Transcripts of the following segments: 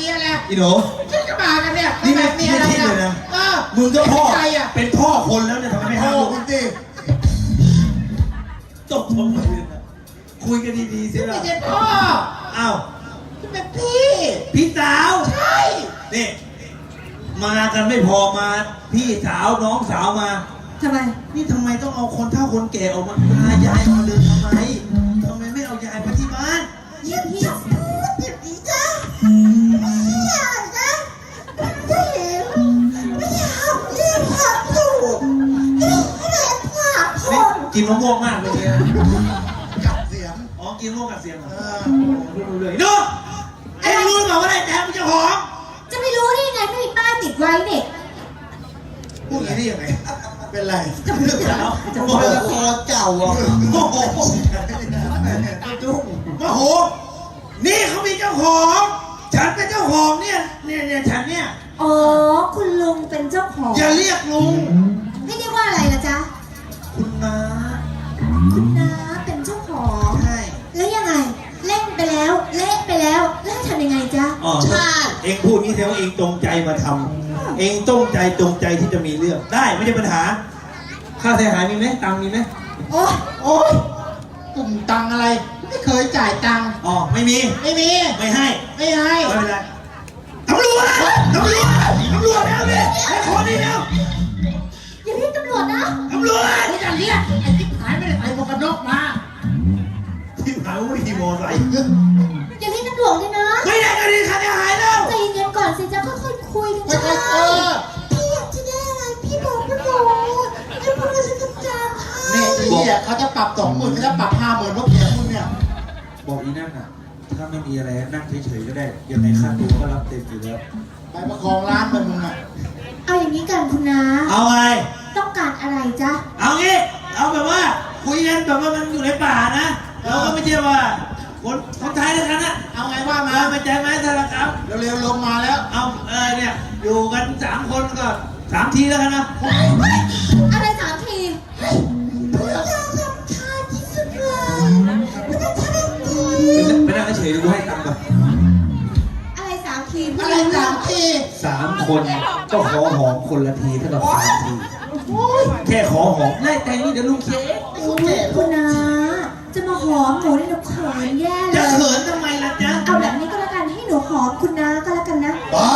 มีอะไรอีหนูฉันจะมากันเนี่ยนี่ไม่ทำมีอะไรไม่คิดเลยนะ เออมึงก็พ่อ ใจอะเป็นพ่อคนแล้วเนี่ยทำไมไม่ห้ามโอ้ลูกคุณสิตกลงมือนะคุยกันดีๆสิไม่ล่ะใช่พ่ออ้าวฉันเป็นพี่ พี่สาว ใช่ นี่ มากันไม่พอมา พี่สาวน้องสาวมา ทำไม นี่ทำไมต้องเอาคนเฒ่าคนแก่ออกมาพายายมาเดินทำไมทำไมไม่เอายายมาที่บ้าน เยี่ยมพี่เกนะไม่เห็นไม่อยากเรียกผักถูกเรียกผักคนี่นกินมะม่วงมากเลยเนี่ยกับเสียงอ๋อ กินมะม่วงกับเสียงเหรอเออดูเลยดูไอ้รู้หรือเปล่าว่าไอ้แจ๊คมันเจ้าของจะไม่รู้ได้ยังไงไม่มีป้ายติดไว้เนี่ยพูดอย่างนี้ได้ยังไง เป็นไร จะพูดจะเอาจะโมพูดโหเก่าอะโมโหจุ้งโมโห นี่เขามีเจ้าของ ฉันเป็นเจ้าของเนี่ยเนี่ยเนี่ยฉันเนี่ย อ๋อ คุณลุงเป็นเจ้าของ อย่าเรียกลุง ให้เรียกว่าอะไรนะจ๊ะ คุณน้า คุณน้าเป็นเจ้าของ ใช่ แล้วยังไง เล่นไปแล้ว เละไปแล้ว แล้วทำยังไงจ๊ะอ๋อเองพูดงี้แสดงว่าเองจงใจมาทำเองจงใจจงใจที่จะมีเรื่อง ได้ไม่ใช่ปัญหา ค่าเสียหายมีไหมตังค์มีไหมโอ้ยโอ้ยกลุ่มตังอะไร ไม่เคยจ่ายตังค์อ๋อไม่มี ไม่มี ไม่ให้ ไม่ให้ไม่เป็นไรตำรวจตำรวจตำรวจแล้วเนี่ยไอ้ขอนี่แล้วอย่าเรียกตำรวจนะตำรวจไม่จะเรียกไอ้ที่หายไม่ได้ใส่หมวกกันน็อกมาที่หาว่าขี่มอไซค์อย่าเรียกตำรวจเลยนะไม่ได้ก็ดีค่าเสียหายแล้วใจเย็นๆก่อนสิจ๊ะค่อยๆคุยกันไม่จ้าเคยเออพี่อยากจะได้อะไรพี่บอกไม่บอกให้พวกเราจะจัดการให้นี่ไอ้เนี่ยเขาจะปรับสองหมื่นเขาจะปรับห้าหมื่นพวกเสียมึงเนี่ยบอกอีนั่นน่ะ ถ้าไม่มีอะไรนั่งเฉยๆก็ได้ยังไงค่าตัวก็รับเต็มอยู่แล้วไปประคองร้านไปมึงอะเอาอย่างนี้กันคุณนาเอาไงต้องการอะไรจ๊ะเอางี้เอาแบบว่าคุยกันแบบว่ามันอยู่ในป่านะเราก็ไม่ใช่ว่าคนคนไทยด้วยกันนะเอาไงว่ามามาไปใจไหมสารคามเร็วๆลงมาแล้ว เอาเออเนี่ยอยู่กันสามคนก็สามทีแล้วกันนะ อะไร เฉยๆดูให้ตังค์ก่อนอะไรสามทีพูดอะไรเรื่สาองมทีสามคนก็ขอหอมคนละทีเท่ากับสามทีแค่ขอหอมได้แต่นี่เดี๋ยวลุงเคสไอ้โอ้คุณเจ็ยบคุณนาจะมาหอมหนูนี่หนูเขินแย่เลจะย เขินทำไมล่ะจ๊ะเอาแบบนี้ก็แล้วกันให้หนูหอมคุณนาก็แล้วกันนะ บ้า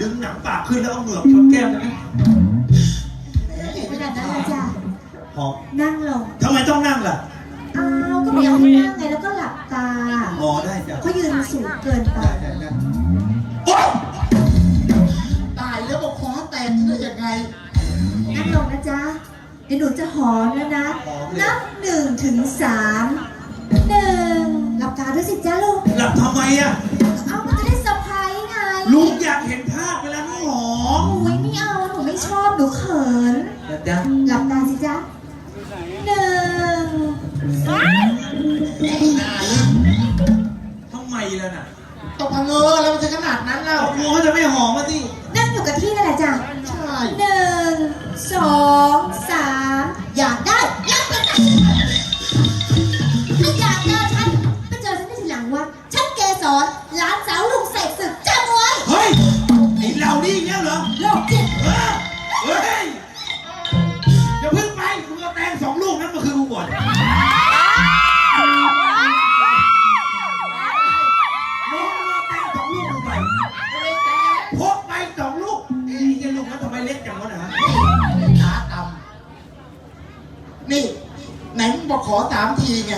ดึงหนังปากขึ้นแล้วเอาเหงือกชนแก้มได้ไหมขนาดนั้นเลยจ้ะหอมนั่งลงทำไมต้องนั่งล่ะ อ้าวก็ไม่อยากให้นั่งไงแล้วก็หลับตาอ๋อได้จ้ะเขายืนสูงเกินไป ได้ได้ได้โอ๊ยตายแล้วบอกคอแตกได้ยังไง นั่งลงนะจ๊ะ เดี๋ยวหนูจะหอมแล้วนะนับหนึ่งถึงสามหนึ่งหลับตาด้วยสิจ้าลูก หลับทำไมอะเอามันจะได้เซอร์ไพรส์ไง ลุงอยากเห็น จ๊ะหลับตาสิจ๊ะหนึ่งทำไมล่ะน่ะตกพังเงอแล้วมันจะขนาดนั้นแล้วเอากลัวเขาจะไม่หอมมาสินั่งอยู่กับที่นั่นแหละจ้ะใช่หนึ่งสอง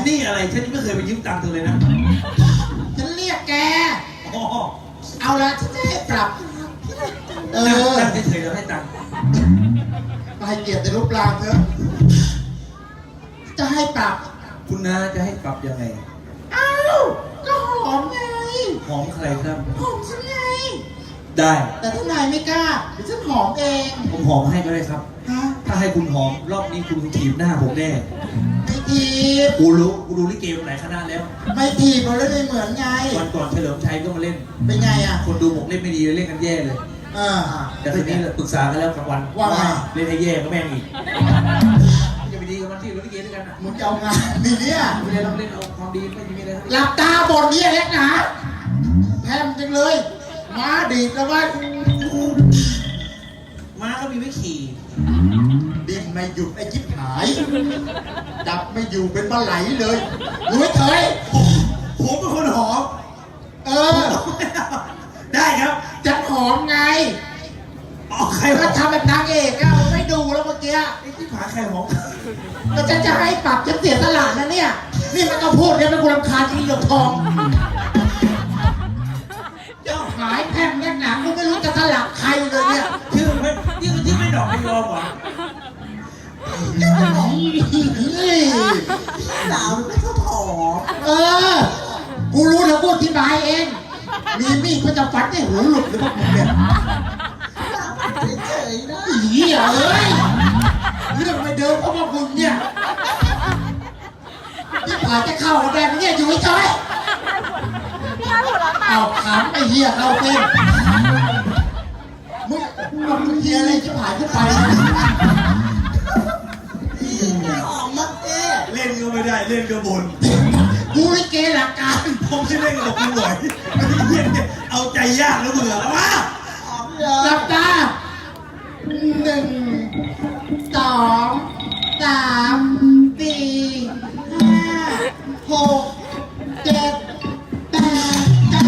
นี่อะไรฉันยังไม่เคยไปยืมตังค์เธอเลยนะฉันเรียกแก อ๋อเอาละฉันจะให้ปรับ เอนั่งอนั่งเฉยๆแล้วให้ตังค์ไปเกียรติแต่รูปร่างเถอะจะให้ปรับ คุณน้าจะให้ปรับยังไง อ้าว ก็หอมไง หอมใครครับ หอมฉันไง ได้ แต่ถ้านายไม่กล้าเดี๋ยวฉันหอมเอง ผมหอมให้ก็ได้ครับ ฮะ ถถ้าให้คุณหอมรอบนี้คุณถีบหน้าผมแน่ไม่ทีบกูรู้กูดูลิเกมาหลายคณะแล้ว ไม่ทีบเราเล่นไม่เหมือนไง วันก่อนเฉลิมชัยก็มาเล่น เป็นไงอะ คนดูบอกเล่นไม่ดีเลยเล่นกันแย่เลย เออแต่ทีนี้ปรึกษากันแล้วกลางวันว่าไง เล่นให้แย่ก็แม่งอีกจะไปดีกับมันที่เราลิเกด้วยกันอะมึงจะเอางานนี่เนี่ยไม่ได้ต้องเล่นเอาความดีไม่มีอะไรหลับตาบนเนี่ยเล็กหนาแพมจังเลย มาดีดแล้วว่า ไม่หยุดไอ้จิ๊บหายจับไม่อยู่เป็นปลาไหลเลยรู้ไหมเถยผมเป็นคนหอม เออ ได้ครับจะหอมไงออกใครหก็อมทำเป็นนางเอกอะผมไม่ดูแล้วเมื่อกี้ไอ้ที่ผาใครหอมก็จะจะให้ปรับจะเสียตลาดนะเนี่ย นี่มันก็พูดเนี่ยมันกูรำคาญจริงหยกทองเจ้าหายแพมแน่หนากูไม่รู้จะสลับใครเลยเนี่ย ชื่อไม่ชื่อชื่อไม่ดอกไม่ยอมเหรอ สาวไม่เขาผอมเออ กูรู้แล้วกูอธิบายเอง มีมีดก็จะฟันให้หูหลุดหรือเปล่าเนี่ยสาวเฉยๆนะเหี้ยเอ้ยเรื่องไม่เดิมเพราะว่ามึงเนี่ยที่ผ่านจะเข้ากันได้ไหมเนี่ยอยู่เฉยๆเอาขำไอ้เหี้ยเข้าเต้นมึงมึงเหี้ยอะไรที่ผ่านขึ้นไป ออกมาเต้เล่นก็ไม่ได้เล่นก็บนกูลิเกหลักการผมจะเล่นกับคุณหน่อยเอาใจยากแล้วมึงเหรอเอามาหลับตาหนึ่งสองสามสี่ห้าหกเจ็ดแปดเก้า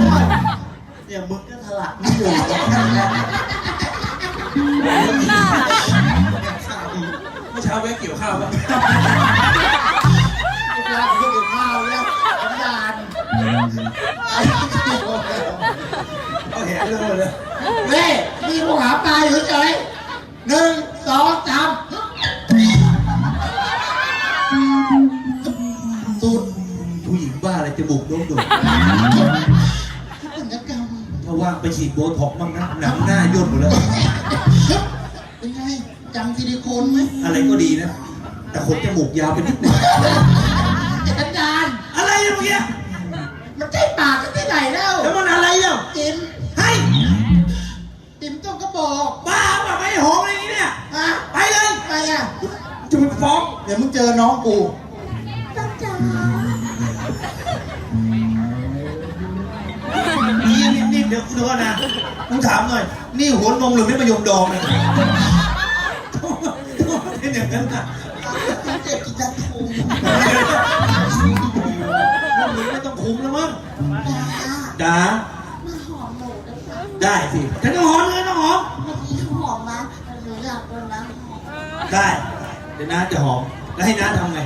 เนี่ยมึงก็ถลักไม่อยู่เมื่อเช้าแวะเกี่ยวข้าวป่ะเวลากูเก็บข้าวแล้วสัญญาณไอ้เกี่ยวแล้วเอาแหนเลยเลยเฮ้ยมีผู้หาปลาอยู่เฉยหนึ่งสองสามสุดผู้หญิงบ้าอะไรจะบุกโดนโดดศัลยถ้าว่างไปฉีดโบท็อกซ์บ้างนะหนังหน้าย่นหมดแล้วำซิลิโคนไหมอะไรก็ดีนะ แต่ขนจมูกยาวไปนิดนึงไอ้สัญญาณอะไรเนี่ยเมื่อกี้มันใช่ปากกันที่ไหนแล้วแล้วมันอะไรเนี่ยติ๋มให้ติ๋มต้องกระบอกบ้าป่ะไม่หอมอะไรอย่างนี้เนี่ยฮะไปเลยไปอะจะไปฟ้องเดี๋ยวมึงเจอน้องกูนี่นี่นี่เดี๋ยวคุณก่อนนะกูถามหน่อย นี่หัวนมหรือไม่ประยมดองเนี่ย เป็นอย่างนั้นน่ะเจ็บจะทุมไม่ต้องคุมแล้วมั้งจ๋ามาหอมหนูนะคะได้สิฉันต้องหอมเลยต้องหอมเมื่อกี้หอมมาหนูอยากโดนน้ำหอมได้เดี๋ยวน้าจะหอมแล้วให้น้าทำไง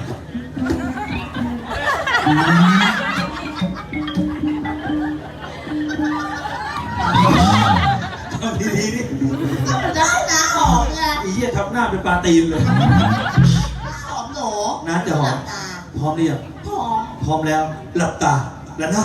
ทำหน้าเป็นปลาตีนเลย หอมหนูน้าจะหอม พร้อมหรือยังหอม พร้อมแล้ว หลับตาแล้วหน้า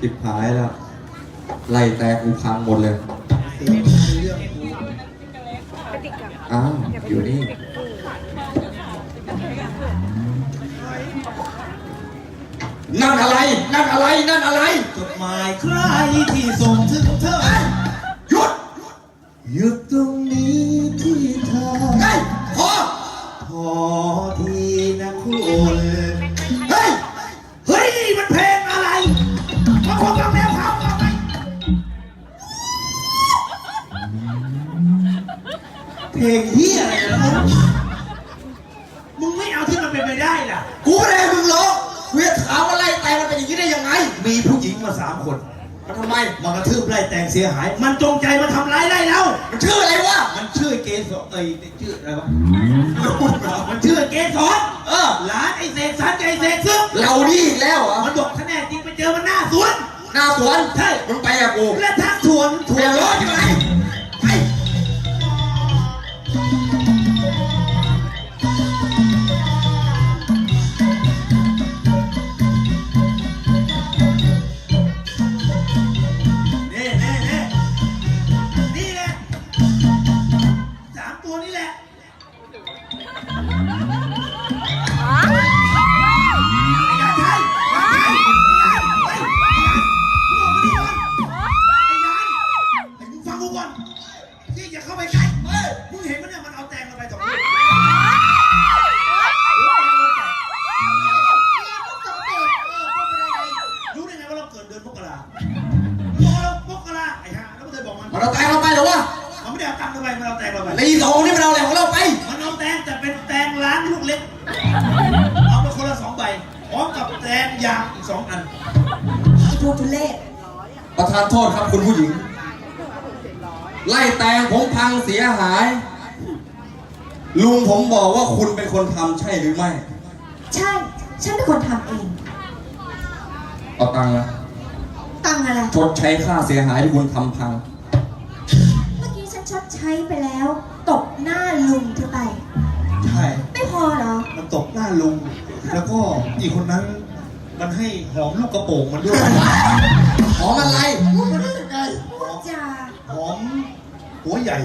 จิบหายแล้วไล่แตกกูพังหมดเลยอ้าวอยู่นี่นั่นอะไร นั่นอะไร นั่นอะไร จดหมายใครที่ส่งถึงเธอ มีผู้หญิงมาสามคน มันทำไม มากระทืบไล่แต่งเสียหาย มันจงใจมาทำร้ายไล่เรามันชื่ออะไรวะ มันชื่อเกสรเอ้ยชื่ออะไรวะ มันชื่อเกสรเออ หลานไอ้เสกสรรกับไอ้เสกซึกเรานี่อีกแล้วเหรอมันบอกคะแนนจริงไปเจอมันหน้าสวน หน้าสวน ใช่ มึงไปกับกูและทักสวนถั่เดี๋วยวร้ร้ออนนใช่ไหม หรือไม่ ใช่ ฉันเป็นคนทำเอง เอาตังค์นะตังค์อะไร ชดใช้ค่าเสียหายที่คุณทำพัง เมื่อกี้ฉันชดใช้ไปแล้ว ตบหน้าลุงเธอไป ใช่ ไม่พอเหรอ มันตบหน้าลุง แล้วก็อีกคนนั้น มันให้หอมลูกกระโปรงมันด้วย หอมอะไร พูดจาหอมหัวใหญ่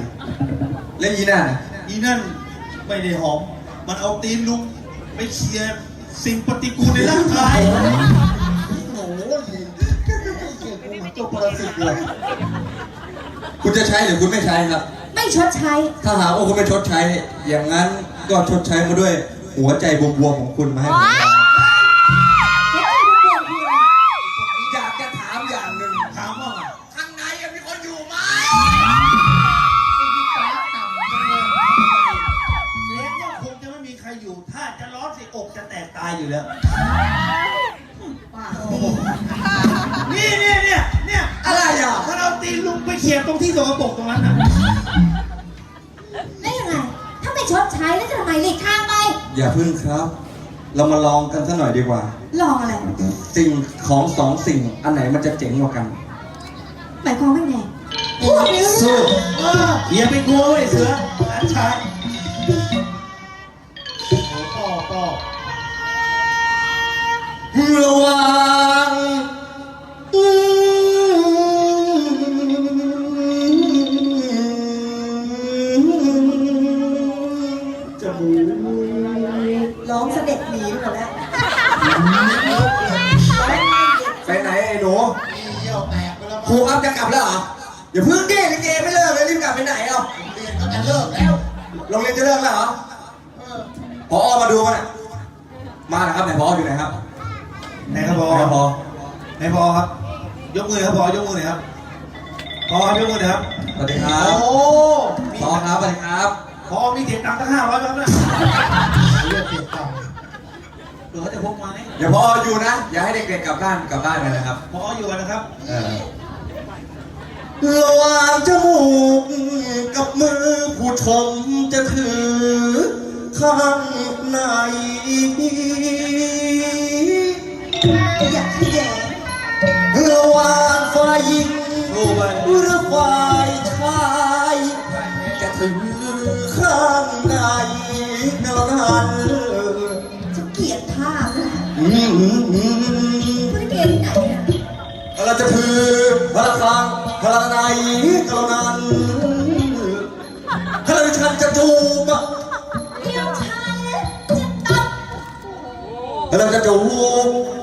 และอีน่ะอีนั่นไม่ได้หอม มันเอาตีนลุงไปเคลียร์สิ่งปฏิกูลในร่างกายโอ้ยเก่งกูเหมือนตัวปรสิตเลยคุณจะใช้หรือคุณไม่ใช้ครับ ไม่ชดใช้ ถ้าหากว่าคุณไม่ชดใช้ อย่างนั้นก็ชดใช้มาด้วย หัวใจบวมๆของคุณมาให้ผม อยู่แล้ว นี่เนี่ยเนี่ยเนี่ยอะไรอะมันเอาตีนลุงไปเขี่ยตรงที่สกปรกตรงนั้นน่ะได้ยังไง ถ้าไม่ชดใช้แล้วจะทำไมหลีกทางไป อย่าพึ่งครับ เรามาลองกันสักหน่อยดีกว่า ลองอะไร สิ่งของสองสิ่งอันไหนมันจะเจ๋งกว่ากัน หมายความว่าไงพูดไม่รู้เรื่สู้องเอออย่าไปกลัวเว้ยเสือหลานชาย ระวังจมูกร้องเสด็จหนีไปหมดแล้วไปไหนไอ้หนูมีเยี่ยวแตกไปแล้วครูครับจะกลับแล้วเหรออย่าเพิ่งดิลิเกไม่เลิกเลยรีบกลับไปไหนเอะเรียนก็จะเลิกแล้วโรงเรียนจะเลิกแล้วเหรอเออพอมาดูมันอยมานะครับไหนพออยู่ไหนครับ ไหนครับพอไหนพอไหนพอครับ ยกมือครับพอยกมือหน่อยครับพอครับยกมือหน่อยครับสวัสดีครับโอ้พอครับสวัสดีครับพอมีเก็บตังค์ตั้งห้าร้อยครับเนี่ยเรียกเสียตังค์เดี๋ยวเขาจะพกมาไหมอย่าพออยู่นะ อย่าให้เด็กๆกลับบ้านกลับบ้านกันนะครับ พออยู่กันนะครับเออระหว่างจมูกกับมือผู้ชมจะถือข้างใน อยากให้แย่ระหว่างฝ่ายหญิงหรือฝ่ายชาย จะถือข้างในนั้นจะเกลียดท่าซะอืมอืมอืมพูดเกลียดไหนเนี่ยเราจะถือพระครังพระในกระนั้นถ้าเราฉันจะจูบเดี๋ยวฉันจะตบถ้าเราจะจูบ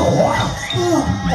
จุ๊บโส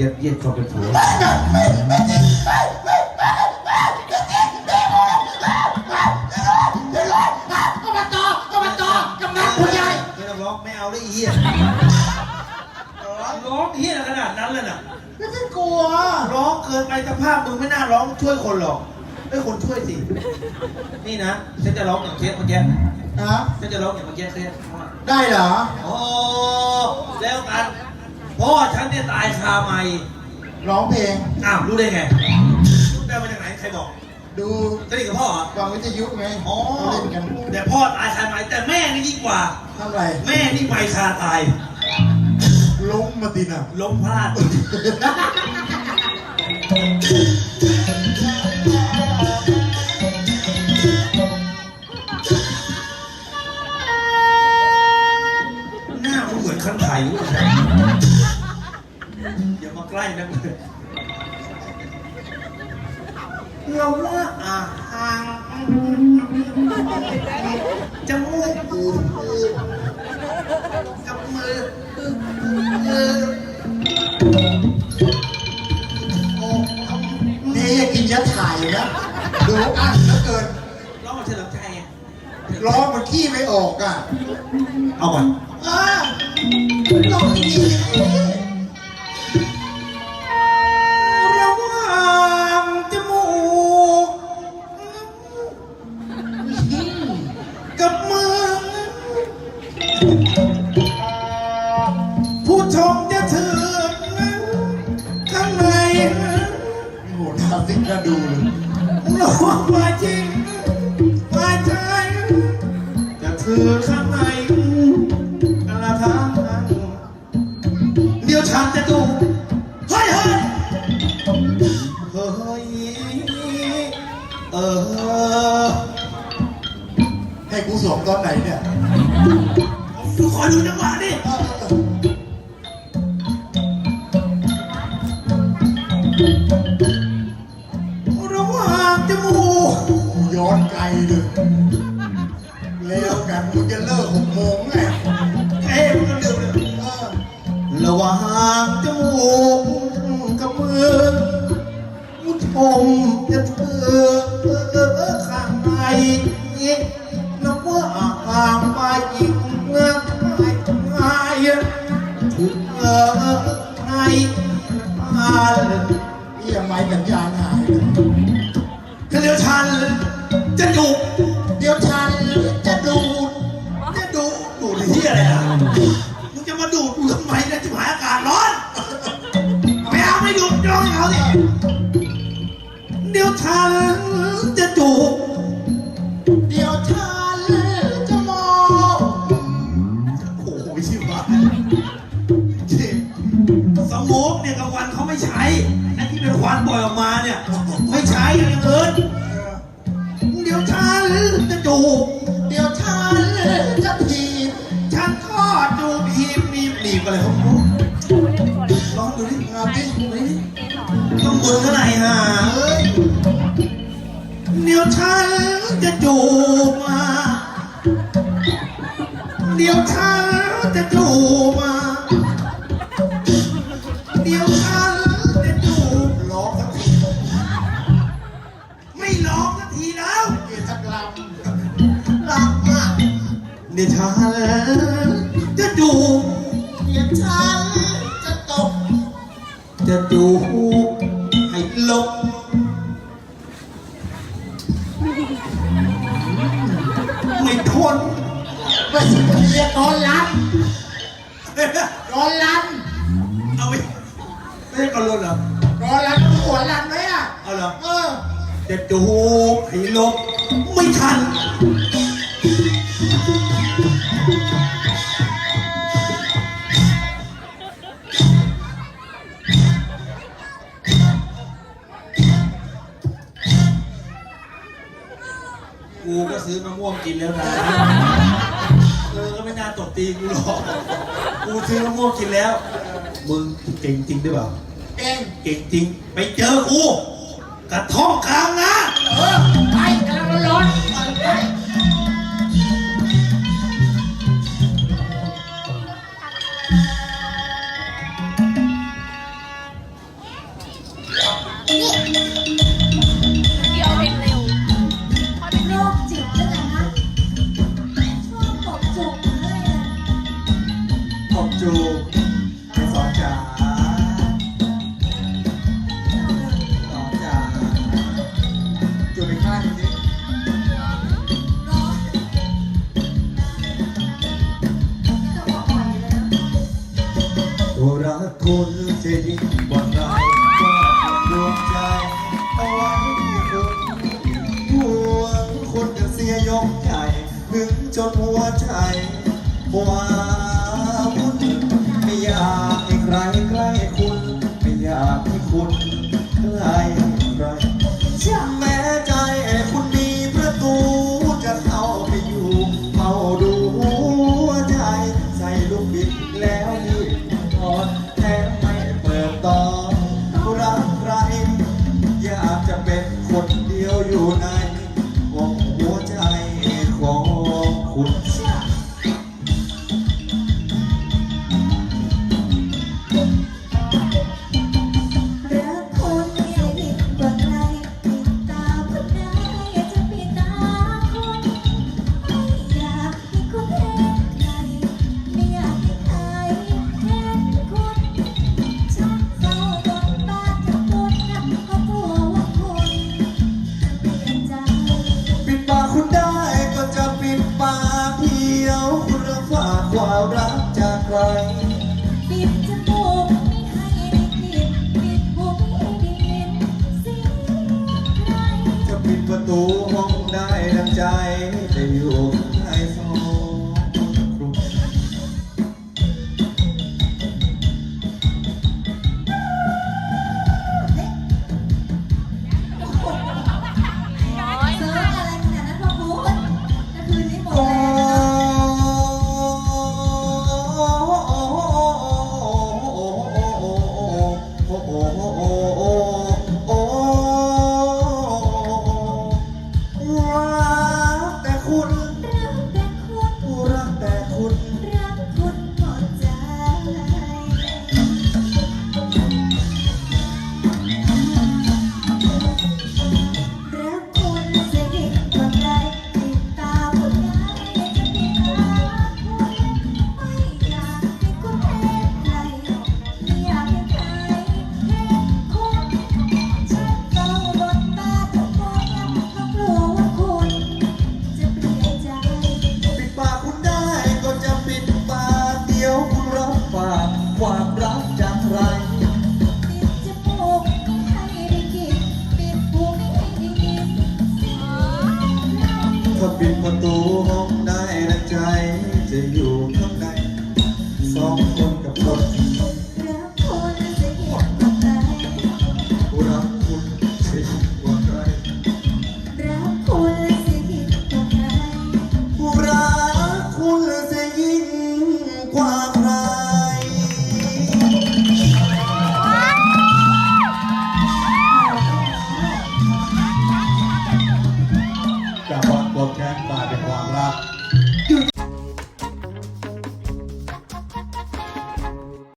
ยัดเยียดความเป็นผัวอบตอบตกำนันผู้ใหญ่ไม่ต้องร้องไม่เอาเลยไอ้เฮียร้องเฮียขนาดนั้นเลยน่ะไม่ต้องกลัว ร้องเกินไปสภาพมึงไม่น่าร้องช่วยคนหรอกไม่คนช่วยสิ นี่นะฉันจะร้องอย่างเคสเมื่อกี้นะฉันจะร้องอย่างเมื่อกี้เคสได้เหรอ โอ้แล้วกัน พ่อฉันเนี่ยตายคาไม่ร้องเพลง อ้าวรู้ได้ไงรู้ได้มาจากไหนใครบอกดูสนิทกับพ่อเหรอ ฟังวิทยุไงอ๋อเขาเล่นกันแต่พ่อตายคาไม่แต่แม่นี่ยิ่งกว่า ทำไรแม่นี่ไม่คาตาย ล้มมาติน่ะล้มพลาด หน้ามันเหมือนคันไถ่เว้ย อย่ามาใกล้นักเลยเราว่าอาหางจมูกปูกับมือมือนี่อยากินยาถ่ายนะดูอันเหลือเกินร้องมาเฉลิมชัยร้องมันขี้ไม่ออกอะ เอาก่อนอ่าร้องดี จะดูหหลอกว่าจริงากจมูกกระเมือมุดอมจะเพื่อเพื่อข้างในน้องว่าห่างไปอีก ใช้ไอ้ที่เป็นควันปล่อยออกมาเนี่ย ไม่ใช้อย่างอื่นเออเดี๋ยวฉันจะดุเดี๋ยวฉันจะถีบฉันทอดดูบีบบีบบีบอะไรของมึงลองดูดิงานที่ต้องมือเท่าไหร่ฮะเอ้ยเดี๋ยวฉันจะจูบมา เดี๋ยวฉันจะจูบมา มาแล้จะจูเสียฉันจะตก จะดูให้ลบไม่ทนไม่เรียกร้อนรันนอนรันเอาไปไม่ได้กอนรถเหรอนอนรันต้อหัวรันไหมอะเอาเหรอเออจะจูให้ลบไม่ทัน กูก็ซื้อมะม่วงกินแล้วนะเออก็ไม่น่าตบตีกูหรอก กูซื้อมะม่วงกินแล้ว มึงเก่งจริงด้วยเปล่า เก่ง เก่งจริง ไปเจอกู กระท่อมกลางน้ะ จนหัวใจวา ความ